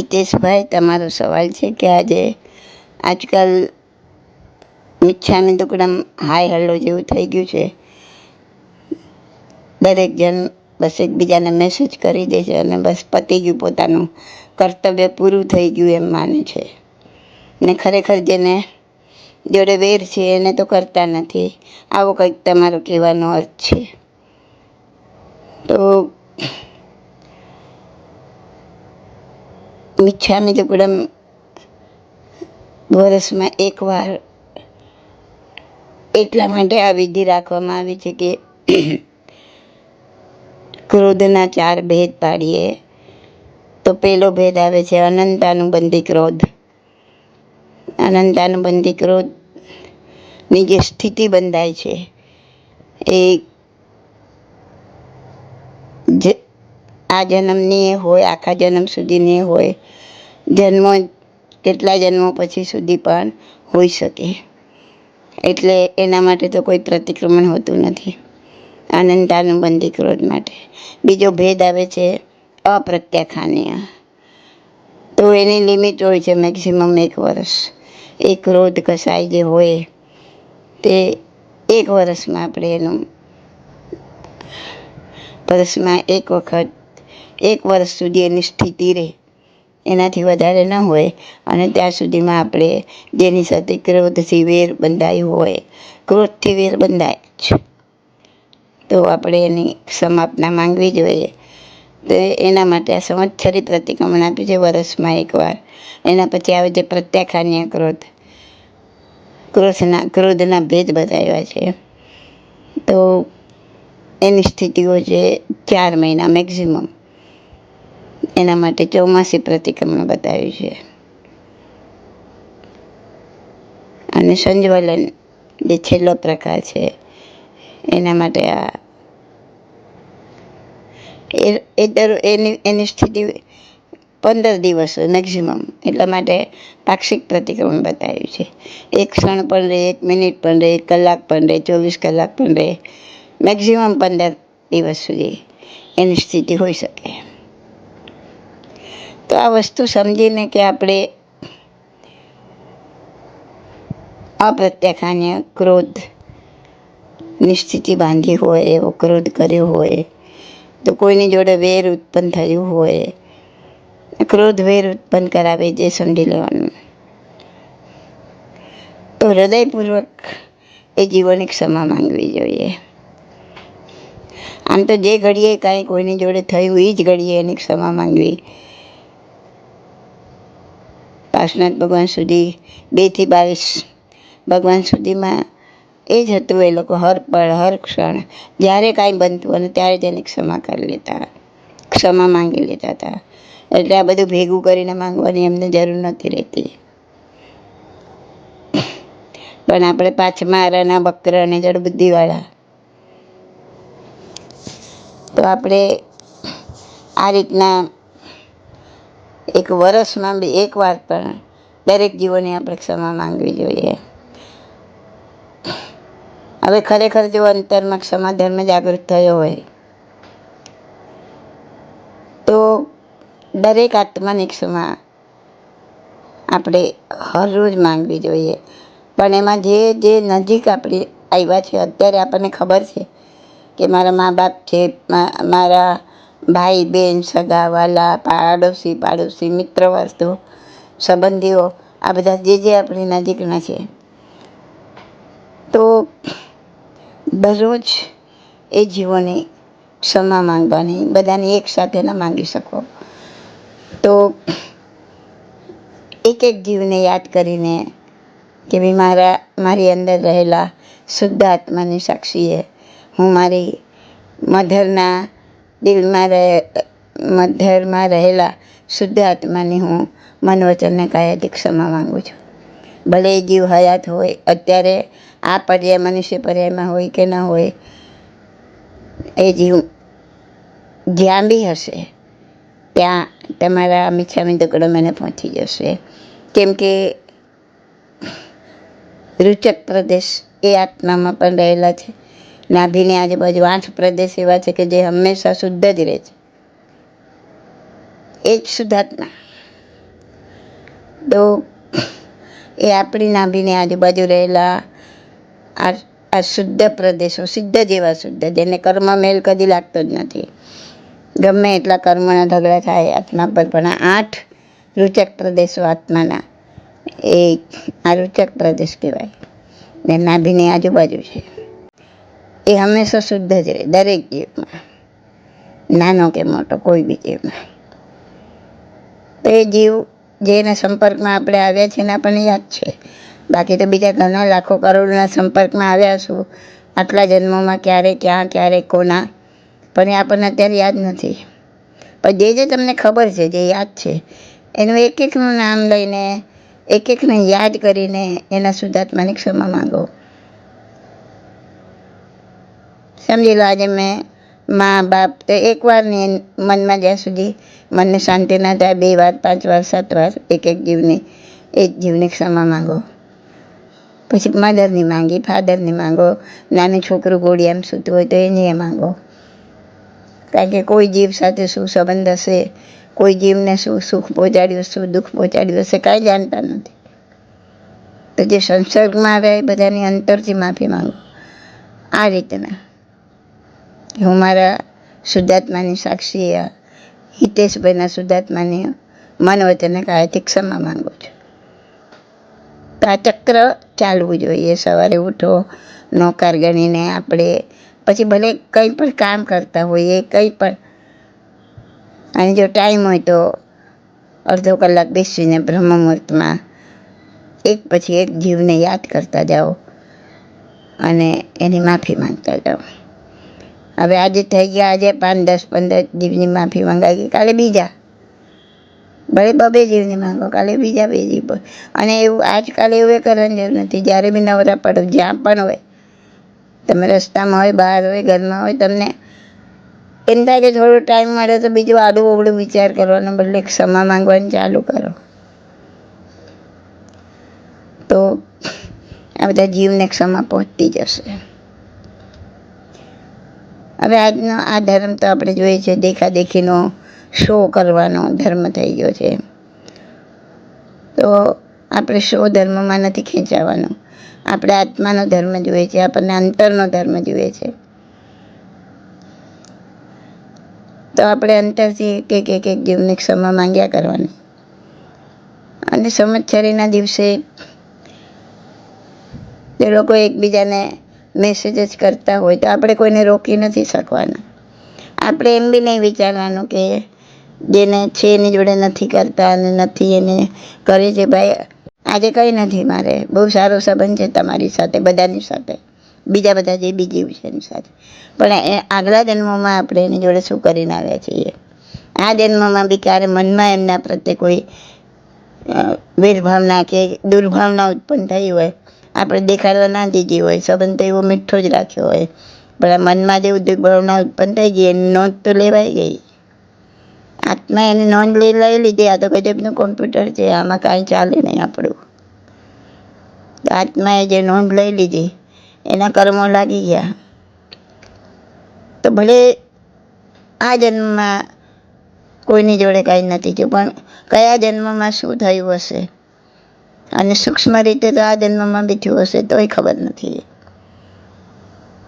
હિતેશભાઈ, તમારો સવાલ છે કે આજે આજકાલ મિચ્છામી દુક્કડમ હાય હલ્લો જેવું થઈ ગયું છે. દરેક જણ બસ એકબીજાને મેસેજ કરી દે છે અને બસ પતી ગયું પોતાનું કર્તવ્ય પૂરું થઈ ગયું એમ માને છે. ને ખરેખર જેને જોડે વેર છે એને તો કરતા નથી. આવો કંઈક તમારો કહેવાનો અર્થ છે. તો મિચ્છામી દુક્કડમ વર્ષમાં એકવાર એટલા માટે આ વિધિ રાખવામાં આવી છે કે ક્રોધના ચાર ભેદ પાડીએ. તો પેલો ભેદ આવે છે અનંતાનુબંધી ક્રોધ. અનંતાનુબંધી ક્રોધની જે સ્થિતિ બંધાય છે એ જે આ જન્મની હોય, આખા જન્મ સુધીની હોય. જન્મો કેટલા જન્મો પછી સુધી પણ હોઈ શકે. એટલે એના માટે તો કોઈ પ્રતિક્રમણ હોતું નથી. અનંતાનુબંધી ક્રોધ માટે. બીજો ભેદ આવે છે અપ્રત્યાખાનીય. તો એની લિમિટ હોય છે મેક્સિમમ એક વર્ષ. એ ક્રોધ કસાય જે હોય, તે એક વર્ષમાં આપણે એનું વર્ષમાં એક વખત એક વર્ષ સુધી એની સ્થિતિ રહે. એનાથી વધારે ન હોય. અને ત્યાં સુધીમાં આપણે જેની સાથે ક્રોધથી વેર બંધાયું હોય ક્રોધથી વેર બંધાય જ. તો આપણે એની સમાપના માંગવી જોઈએ. તો એના માટે આ સંવત્સરી પ્રતિક્રમણ આપ્યું છે વર્ષમાં એકવાર. એના પછી આવે છે પ્રત્યાખાન્ય ક્રોધ. ક્રોધના ક્રોધના ભેદ બતાવ્યા છે. તો એની સ્થિતિઓ છે ચાર મહિના મેક્સિમમ એના માટે ચોમાસી પ્રતિક્રમણ બતાવ્યું છે. અને સંજ્વલન જે છેલ્લો પ્રકાર છે, એના માટે આ એ દર, એની એની સ્થિતિ પંદર દિવસ મેક્સિમમ એટલા માટે પાક્ષિક પ્રતિક્રમણ બતાવ્યું છે. એક ક્ષણ પણ રહે, એક મિનિટ પણ રહે, એક કલાક પણ રહે, ચોવીસ કલાક પણ રહે મેક્સિમમ પંદર દિવસ સુધી એની સ્થિતિ હોઈ શકે. તો આ વસ્તુ સમજીને કે આપણે અપ્રત્યાખ્યાન્ય ક્રોધની સ્થિતિ બાંધી હોય, એવો ક્રોધ કર્યો હોય, તો કોઈની જોડે વેર ઉત્પન્ન થયું હોય ક્રોધ વેર ઉત્પન્ન કરાવે જે સમજી લેવાનું. તો હૃદયપૂર્વક એ જીવોની ક્ષમા માંગવી જોઈએ. આમ તો જે ઘડીએ કાંઈ કોઈની જોડે થયું એ જ ઘડીએ એની ક્ષમા માંગવી. પાર્શનાથ ભગવાન સુધી બેથી બાવીસ ભગવાન સુધીમાં એ જ હતું એ લોકો હર પળ, હર ક્ષણ. જ્યારે કાંઈ બનતું અને ત્યારે તેને ક્ષમા કરી લેતા, ક્ષમા માંગી લેતા હતા. એટલે આ બધું ભેગું કરીને માંગવાની એમને જરૂર નથી રહેતી. પણ આપણે પાછમારાના બકર અને જડબુદ્ધિવાળા. તો આપણે આ રીતના એક વર્ષમાં બી એક વાર પણ દરેક જીવોની આપણે ક્ષમા માંગવી જોઈએ. હવે ખરેખર જો અંતરમાં ક્ષમા ધર્મ જાગૃત થયો હોય, તો દરેક આત્માની ક્ષમા આપણે હરરોજ માંગવી જોઈએ. પણ એમાં જે જે નજીક આપણે આવ્યા છે, અત્યારે આપણને ખબર છે કે મારા મા બાપ છે મારા ભાઈ બહેન સગા વહાલા પાડોશી પાડોશી મિત્ર વસ્તુ સંબંધીઓ, આ બધા જે જે આપણી નજીકના છે. તો દરરોજ એ જીવોની ક્ષમા માંગવાની, બધાને એક સાથે ન માંગી શકો. તો એક એક જીવને યાદ કરીને કે ભાઈ મારા, મારી અંદર રહેલા શુદ્ધ આત્માની સાક્ષીએ હું મારી મધરના દિલમાં રહે મધરમાં રહેલા શુદ્ધ આત્માની હું મન વચનને કાયાથી ક્ષમા માંગુ છું. ભલે એ જીવ હયાત હોય, અત્યારે આ પર્યાય મનુષ્ય પર્યાયમાં હોય કે ન હોય, એ જીવ જ્યાં બી હશે, ત્યાં તમારા મીઠામી દગડો મને પહોંચી જશે. કેમ કે રૂચક પ્રદેશ એ આત્મામાં પણ રહેલા છે. નાભીની આજુબાજુ આઠ પ્રદેશ એવા છે કે જે હંમેશા શુદ્ધ જ રહે છે. એ જ શુદ્ધાત્મા તો એ આપણી નાભીની આજુબાજુ રહેલા આ આ શુદ્ધ પ્રદેશો, સિદ્ધ જેવા શુદ્ધ, જેને કર્મ મેલ કદી લાગતો જ નથી. ગમે એટલા કર્મના ઢગલા થાય આત્મા પર, પણ આઠ રૂચક પ્રદેશો આત્માના, એ આ રૂચક પ્રદેશ કહેવાય. ને નાભીની આજુબાજુ છે. એ હંમેશા શુદ્ધ જ રહે, દરેક જીવમાં. નાનો કે મોટો, કોઈ બી જીવમાં. તો એ જીવ જેના સંપર્કમાં આપણે આવ્યા છીએ એના આપણને યાદ છે. બાકી તો બીજા ઘણા લાખો કરોડના સંપર્કમાં આવ્યા છું આટલા જન્મોમાં ક્યારે, ક્યાં, ક્યારે, કોના. પણ એ આપણને અત્યારે યાદ નથી. પણ જે જે તમને ખબર છે, જે યાદ છે, એનું એક એકનું નામ લઈને, એક એકને યાદ કરીને એના શુદ્ધાત્માની ક્ષમા માંગો. સમજી લો આજે મેં મા બાપ તો એકવાર નહીં મનમાં જ્યાં સુધી મનને શાંતિ ના થાય, બે વાર, પાંચ વાર, સાત વાર, એક એક જીવની એક જીવની ક્ષમા માંગો. પછી મધરની માંગી, ફાધરની માંગો, નાનું છોકરું ગોળિયામાં સૂતું હોય તો એને એ માંગો. કારણ કે કોઈ જીવ સાથે શું સંબંધ હશે, કોઈ જીવને શું સુખ પહોંચાડ્યું શું દુઃખ પહોંચાડ્યું હશે, કાંઈ જાણતા નથી. તો જે સંસર્ગમાં આવે એ બધાની અંતરથી માફી માંગો. આ રીતના. હું મારા શુદ્ધાત્માની સાક્ષી હિતેશભાઈના શુદ્ધાત્માની મન વચન કાયથી ક્ષમા માંગુ છું. તો આ ચક્ર ચાલવું જોઈએ. સવારે ઉઠો, નોકાર ગણીને આપણે પછી ભલે કંઈ પણ કામ કરતા હોઈએ, કંઈ પણ. અને જો ટાઈમ હોય તો અડધો કલાક બેસીને બ્રહ્મ મુહૂર્તમાં એક પછી એક જીવને યાદ કરતા જાઓ અને એની માફી માંગતા જાઓ. હવે આજે થઈ ગયા, આજે પાંચ, દસ, પંદર જીવની માફી મંગાવી કાલે બીજા. ભલે બબે જીવની માંગો, કાલે બીજા બે જીવ અને એવું આજકાલ એવું એ કરવાની જરૂર નથી. જ્યારે બી નવરા પડો, જ્યાં પણ હોય, તમે રસ્તામાં હોય, બહાર હોય, ઘરમાં હોય, તમને એમ થાય કે થોડો ટાઈમ મળે તો બીજું આડું ઓવડું વિચાર કરવાનો બદલે ક્ષમા માંગવાનું ચાલુ કરો. તો આ બધા જીવને ક્ષમા પહોંચતી જશે. હવે આજનો આ ધર્મ તો આપણે જોઈએ છે દેખાદેખીનો શો કરવાનો ધર્મ થઈ ગયો છે. તો આપણે શો ધર્મમાં નથી ખેંચાવાનો. આપણે આત્માનો ધર્મ જોઈએ છે, આપણને અંતરનો ધર્મ જોઈએ છે. તો આપણે અંતરથી એક એક એક એક જીવની ક્ષમા માંગ્યા કરવાની. અને સંવત્સરીના દિવસે જે લોકો એકબીજાને મેસેજ જ કરતા હોય તો આપણે કોઈને રોકી નથી શકવાના. આપણે એમ બી નહીં વિચારવાનું કે જેને છે એની જોડે નથી કરતા અને નથી એને કરે છે. ભાઈ, આજે કંઈ નથી મારે. બહુ સારો સંબંધ છે તમારી સાથે, બધાની સાથે. બીજા બધા જે બીજી વિષયની સાથે. પણ એ આગલા જન્મોમાં આપણે એની જોડે શું કરીને આવ્યા છીએ? આ જન્મમાં બી ક્યારે મનમાં એમના પ્રત્યે કોઈ વેરભાવના કે દુર્ભાવના ઉત્પન્ન થઈ હોય આપણે દેખાડવા ના દીધી હોય, સંબંધ તો એવો મીઠો જ રાખ્યો હોય. પણ આ મનમાં જે દુર્ભાવના ઉત્પન્ન થઈ ગઈ, એની નોંધ તો લેવાઈ ગઈ. આત્મા એની નોંધ લઈ લઈ લીધી, આ તો ગજબનું કોમ્પ્યુટર છે, આમાં કાંઈ ચાલે નહીં આપણું. આત્માએ જે નોંધ લઈ લીધી, એના કર્મો લાગી ગયા. તો ભલે આ જન્મમાં કોઈની જોડે કાંઈ નથી થયું, પણ કયા જન્મમાં શું થયું હશે? અને સૂક્ષ્મ રીતે તો આ જન્મમાં બી હશે તોય ખબર નથી.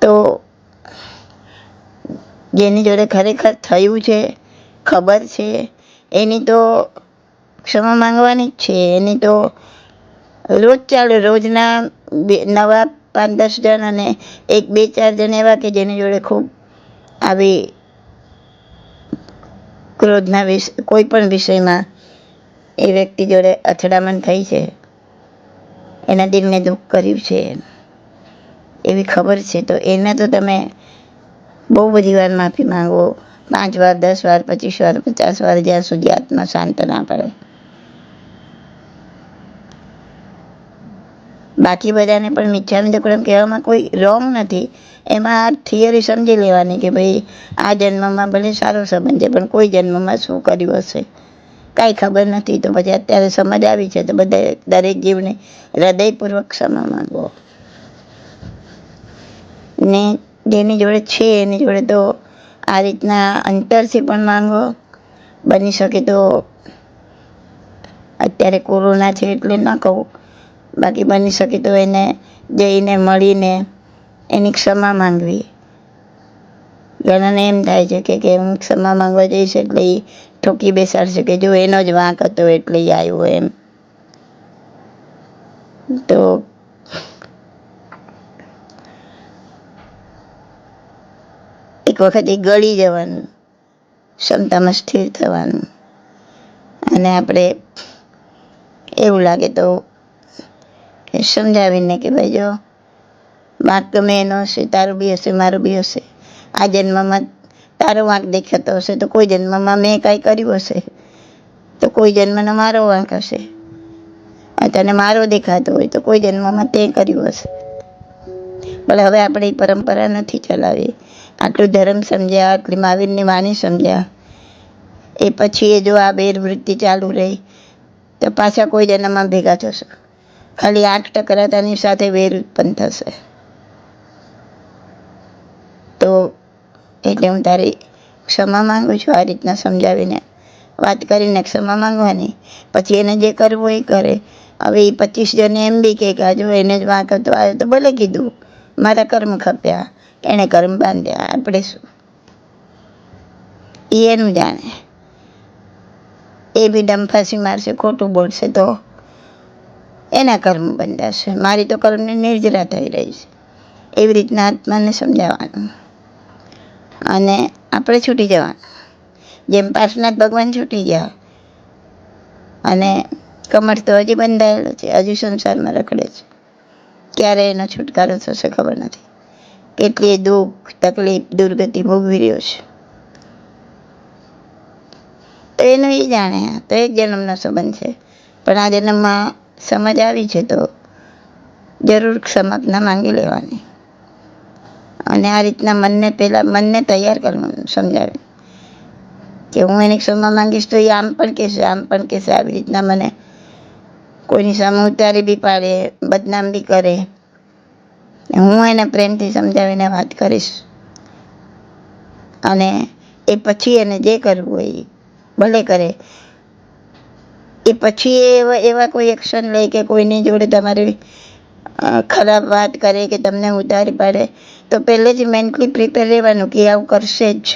તો જેની જોડે ખરેખર થયું છે, ખબર છે, એની તો ક્ષમા માંગવાની જ છે. એની તો રોજ ચાલે, રોજના બે, નવા પાંચ, દસ જણ અને એક, બે, ચાર જણ એવા કે જેની જોડે ખૂબ આવી ક્રોધના વિષ, કોઈ પણ વિષયમાં એ વ્યક્તિ જોડે અથડામણ થઈ છે. એના દિલને દુઃખ કર્યું છે. એવી ખબર છે. તો એને તો તમે બહુ બધી વાર માફી માંગો. પાંચ વાર, દસ વાર, પચીસ વાર, પચાસ વાર જ્યાં સુધી આત્મા શાંત ના પડે. બાકી બધાને પણ મિથ્યાનું દકડમ કહેવામાં કોઈ રોંગ નથી. એમાં આ થિયરી સમજી લેવાની કે ભાઈ, આ જન્મમાં ભલે સારો સંબંધ છે, પણ કોઈ જન્મમાં શું કર્યું હશે? કાંઈ ખબર નથી તો પછી અત્યારે સમજ આવી છે તો બધા દરેક જીવને હૃદયપૂર્વક ક્ષમા માંગવો. ને જેની જોડે છે, એની જોડે તો આ રીતના અંતરથી પણ માંગો બની શકે તો અત્યારે કોરોના છે એટલે ન કહું. બાકી બની શકે તો એને જઈને મળીને એની ક્ષમા માંગવી. ઘણાને એમ થાય છે કે કે હું ક્ષમા માંગવા જઈશ એટલે એ ઠોકી બેસાડશે કે જો એનો જ વાંક હતો એટલે એ આવ્યો એમ. તો એક વખત એ ગળી જવાનું, ક્ષમતામાં સ્થિર થવાનું. અને આપણે એવું લાગે તો સમજાવીને કે ભાઈ જો વાંક ગમે એનો હશે, તારું બી હશે, મારું બી હશે. આ જન્મમાં તારો વાંક દેખાતો હશે તો કોઈ જન્મમાં મેં કાંઈ કર્યું હશે? તો કોઈ જન્મનો મારો વાંક હશે? તને મારો દેખાતો હોય તો કોઈ જન્મમાં તે કર્યું હશે? પણ હવે આપણે એ પરંપરા નથી ચલાવી. આટલું ધર્મ સમજ્યા, આટલી મહાવીરની વાણી સમજ્યા. એ પછી એ જો આ બેરવૃત્તિ ચાલુ રહી, તો પાછા કોઈ જન્મમાં ભેગા થશે? ખાલી આંખ ટકરાતાની સાથે વેર ઉત્પન્ન થશે. તો એટલે હું તારી ક્ષમા માંગુ છું આ રીતના સમજાવીને. વાત કરીને ક્ષમા માંગવાની. પછી એને જે કરવું એ કરે. હવે એ પચીસ જણે એમ બી કે આ એને જ વાંક હતો આવ્યો તો ભલે કીધું. મારા કર્મ ખપ્યા. એણે કર્મ બાંધ્યા. આપણે શું? એ એનું જાણે. એ બી ડંફાસી મારશે, ખોટું બોલશે તો. એના કર્મ બંધાશે. મારી તો કર્મની નિર્જરા થઈ રહી છે. એવી રીતના આત્માને સમજાવવાનું. અને આપણે છૂટી જવાનું. જેમ પાર્શનાથ ભગવાન છૂટી ગયા અને કમર તો હજી બંધાયેલો છે, હજુ સંસારમાં રખડે છે. ક્યારે એનો છુટકારો થશે ખબર નથી. કેટલી દુઃખ, તકલીફ, દુર્ગતિ ભોગવી રહ્યો છે. તો એનું એ જાણે તો એક જન્મનો સંબંધ છે. પણ આ જન્મમાં સમજ આવી છે તો જરૂર ક્ષમાપના માંગી લેવાની. અને આ રીતના મનને પહેલાં મનને તૈયાર કરવાનું સમજાવે. કે હું એને ક્ષમા માંગીશ તો એ આમ પણ કહેશે, આમ પણ કહેશે. આવી રીતના મને કોઈની સામે ઉતારી બી પાડે, બદનામ બી કરે. હું એને પ્રેમથી સમજાવીને વાત કરીશ. અને એ પછી એને જે કરવું હોય ભલે કરે. એ પછી એવા એવા કોઈ એક્શન લે કે કોઈની જોડે તમારી ખરાબ વાત કરે કે તમને ઉતારી પાડે, તો પહેલેથી મેન્ટલી પ્રિપેર રહેવાનું કે આવું કરશે જ.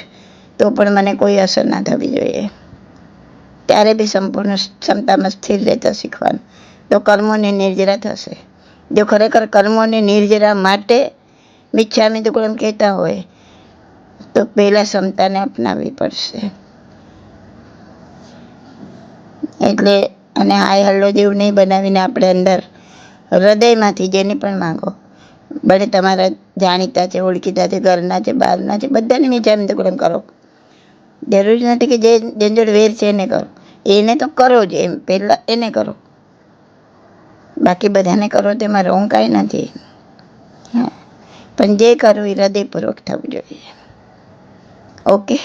તો પણ મને કોઈ અસર ના થવી જોઈએ. ત્યારે બી સંપૂર્ણ ક્ષમતામાં સ્થિર રહેતા શીખવાનું. તો કર્મોની નિર્જરા થશે. જો ખરેખર કર્મોની નિર્જરા માટે મિચ્છામી દુકડમ કહેતા હોય, તો પહેલાં ક્ષમતાને અપનાવવી પડશે. એટલે અને હાય હલ્લો જેવું નહીં બનાવીને આપણે અંદર હૃદયમાંથી જેની પણ માંગો. ભલે તમારા જાણીતા છે, ઓળખીતા છે, ઘરના છે, બહારના છે, બધાને મીઠા તો કરો. જરૂરી નથી કે જે જેની વેર છે એને કરો. એને તો કરો જ એમ. પહેલાં એને કરો. બાકી બધાને કરો તેમાં રોંગ કાંઈ નથી. હા. પણ જે કરો એ હૃદયપૂર્વક થવું જોઈએ. ઓકે?